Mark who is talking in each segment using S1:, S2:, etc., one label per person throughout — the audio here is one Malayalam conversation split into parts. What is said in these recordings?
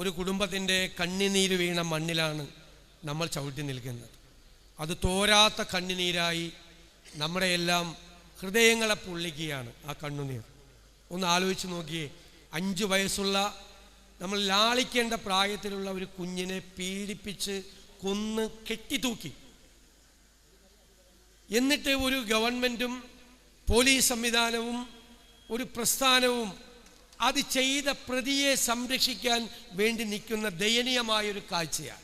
S1: ഒരു കുടുംബത്തിന്റെ കണ്ണിനീര് വീണ മണ്ണിലാണ് നമ്മൾ ചവിട്ടി നിൽക്കുന്നത്. അത് തോരാത്ത കണ്ണിനീരായി നമ്മുടെ എല്ലാം ഹൃദയങ്ങളെ പൊള്ളിക്കുകയാണ് ആ കണ്ണുനീർ. ഒന്ന് ആലോചിച്ച് നോക്കിയേ അഞ്ച് വയസ്സുള്ള നമ്മൾ ലാളിക്കേണ്ട പ്രായത്തിലുള്ള ഒരു കുഞ്ഞിനെ പീഡിപ്പിച്ച് കൊന്ന് കെട്ടിത്തൂക്കി. എന്നിട്ട് ഒരു ഗവൺമെന്റും പോലീസ് സംവിധാനവും ഒരു പ്രസ്ഥാനവും അത് ചെയ്ത പ്രതിയെ സംരക്ഷിക്കാൻ വേണ്ടി നിൽക്കുന്ന ദയനീയമായൊരു കാഴ്ചയാണ്.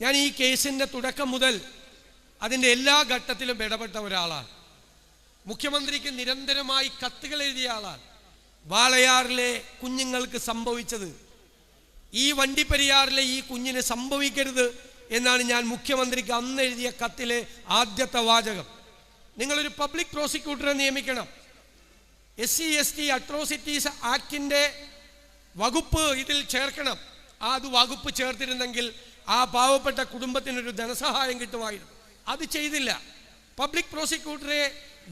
S1: ഞാൻ ഈ കേസിന്റെ തുടക്കം മുതൽ അതിന്റെ എല്ലാ ഘട്ടത്തിലും ഇടപെട്ട ഒരാളാണ്. മുഖ്യമന്ത്രിക്ക് നിരന്തരമായി കത്തുകൾ എഴുതിയ ആളാണ്. വാളയാറിലെ കുഞ്ഞുങ്ങൾക്ക് സംഭവിച്ചത്. ഈ വണ്ടിപ്പെരിയാറിലെ ഈ കുഞ്ഞിന് സംഭവിക്കരുത് എന്നാണ് ഞാൻ മുഖ്യമന്ത്രിക്ക് അന്ന് എഴുതിയ കത്തിലെ ആദ്യത്തെ വാചകം. നിങ്ങളൊരു പബ്ലിക് പ്രോസിക്യൂട്ടറെ നിയമിക്കണം. S C S T atrocities ആക്ടിന്റെ വകുപ്പ് ഇതിൽ ചേർക്കണം. ആ അത് വകുപ്പ് ചേർത്തിരുന്നെങ്കിൽ ആ പാവപ്പെട്ട കുടുംബത്തിനൊരു ധനസഹായം കിട്ടുമായിരുന്നു. അത് ചെയ്തില്ല. പബ്ലിക് പ്രോസിക്യൂട്ടറെ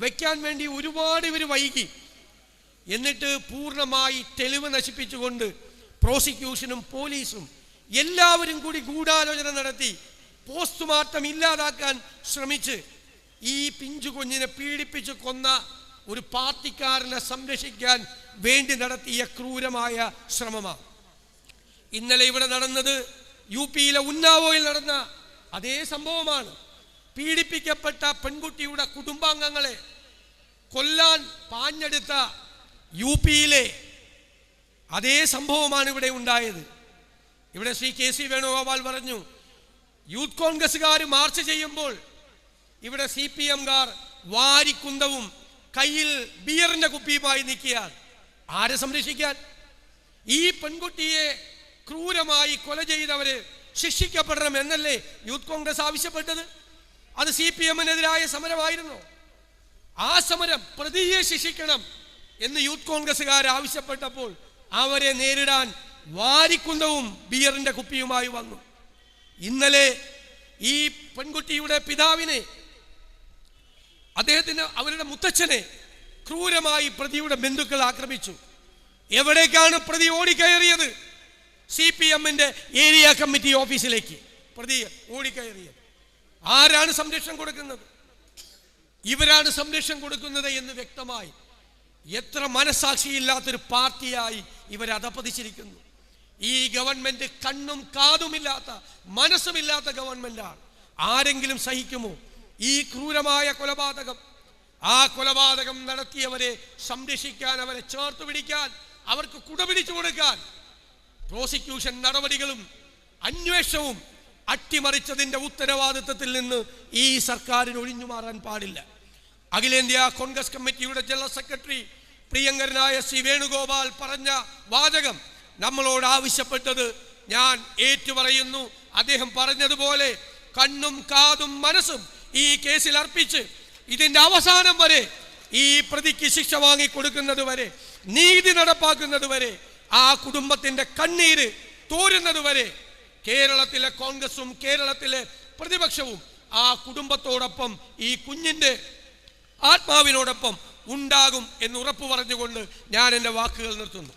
S1: വയ്ക്കാൻ വേണ്ടി ഒരുപാട് ഇവർ വൈകി. എന്നിട്ട് പൂർണമായി തെളിവ് നശിപ്പിച്ചുകൊണ്ട് പ്രോസിക്യൂഷനും പോലീസും എല്ലാവരും കൂടി ഗൂഢാലോചന നടത്തി പോസ്റ്റ്മോർട്ടം ഇല്ലാതാക്കാൻ ശ്രമിച്ച് ഈ പിഞ്ചു കുഞ്ഞിനെ പീഡിപ്പിച്ച് കൊന്ന ഒരു പാർട്ടിക്കാരനെ സംരക്ഷിക്കാൻ വേണ്ടി നടത്തിയ ക്രൂരമായ ശ്രമമാണ്. ഇന്നലെ ഇവിടെ നടന്നത് യു പിയിലെ ഉന്നാവോയിൽ നടന്ന അതേ സംഭവമാണ്. പീഡിപ്പിക്കപ്പെട്ട പെൺകുട്ടിയുടെ കുടുംബാംഗങ്ങളെ കൊല്ലാൻ പാഞ്ഞെടുത്ത യു പിയിലെ അതേ സംഭവമാണ് ഇവിടെ ഉണ്ടായത്. ഇവിടെ ശ്രീ കെ സി വേണുഗോപാൽ പറഞ്ഞു യൂത്ത് കോൺഗ്രസ്സുകാർ മാർച്ച് ചെയ്യുമ്പോൾ ഇവിടെ സി പി എംകാർ വാരിക്കുന്തവും കയ്യിൽ ബിയറിന്റെ കുപ്പിയുമായി നിൽക്കുകയാണ്. ആരെ സംരക്ഷിക്കാൻ? ഈ പെൺകുട്ടിയെ ക്രൂരമായി കൊല ചെയ്തവര് ശിക്ഷിക്കപ്പെടണം എന്നല്ലേ യൂത്ത് കോൺഗ്രസ് ആവശ്യപ്പെട്ടത്? അത് സി പി എമ്മിനെതിരായ സമരമായിരുന്നു? ആ സമരം പ്രതിയെ ശിക്ഷിക്കണം എന്ന് യൂത്ത് കോൺഗ്രസ്സുകാർ ആവശ്യപ്പെട്ടപ്പോൾ അവരെ നേരിടാൻ വാരിക്കുന്തവും ബിയറിന്റെ കുപ്പിയുമായി വന്നു. ഇന്നലെ ഈ പെൺകുട്ടിയുടെ പിതാവിനെ അദ്ദേഹത്തിന് അവരുടെ മുത്തച്ഛനെ ക്രൂരമായി പ്രതിയുടെ ബന്ധുക്കൾ ആക്രമിച്ചു. എവിടേക്കാണ് പ്രതി ഓടിക്കയറിയത്? സി പി എമ്മിന്റെ ഏരിയ കമ്മിറ്റി ഓഫീസിലേക്ക് പ്രതി ഓടിക്കയറിയത്. ആരാണ് സംരക്ഷണം കൊടുക്കുന്നത്? ഇവരാണ് സംരക്ഷണം കൊടുക്കുന്നത് എന്ന് വ്യക്തമായി എത്ര മനസാക്ഷിയില്ലാത്തൊരു പാർട്ടിയായി ഇവർ അധപ്പതിച്ചിരിക്കുന്നു ഈ ഗവൺമെന്റ് കണ്ണും കാതുമില്ലാത്ത മനസ്സുമില്ലാത്ത ഗവൺമെന്റാണ്. ആരെങ്കിലും സഹിക്കുമോ? ഈ ക്രൂരമായ കൊലപാതകം ആ കൊലപാതകം നടത്തിയവരെ സംരക്ഷിക്കാൻ അവരെ ചേർത്ത് പിടിക്കാൻ അവർക്ക് കുടപിടിച്ചു കൊടുക്കാൻ പ്രോസിക്യൂഷൻ നടപടികളും അന്വേഷണവും അട്ടിമറിച്ചതിന്റെ ഉത്തരവാദിത്വത്തിൽ നിന്ന് ഈ സർക്കാരിന് ഒഴിഞ്ഞു മാറാൻ പാടില്ല. അഖിലേന്ത്യാ കോൺഗ്രസ് കമ്മിറ്റിയുടെ ജനറൽ സെക്രട്ടറി പ്രിയങ്കരനായ ശ്രീ വേണുഗോപാൽ പറഞ്ഞ വാചകം നമ്മളോട് ആവശ്യപ്പെട്ടത് ഞാൻ ഏറ്റുപറയുന്നു. അദ്ദേഹം പറഞ്ഞതുപോലെ കണ്ണും കാതും മനസ്സും ഈ കേസിൽ അർപ്പിച്ച് ഇതിന്റെ അവസാനം വരെ ഈ പ്രതിക്ക് ശിക്ഷ വാങ്ങി കൊടുക്കുന്നത് വരെ നീതി നടപ്പാക്കുന്നത് വരെ ആ കുടുംബത്തിന്റെ കണ്ണീര് തോരുന്നത് വരെ കേരളത്തിലെ കോൺഗ്രസും കേരളത്തിലെ പ്രതിപക്ഷവും ആ കുടുംബത്തോടൊപ്പം ഈ കുഞ്ഞിന്റെ ആത്മാവിനോടൊപ്പം ഉണ്ടാകും എന്ന് ഉറപ്പു പറഞ്ഞുകൊണ്ട് ഞാൻ എന്റെ വാക്കുകൾ നിർത്തുന്നു.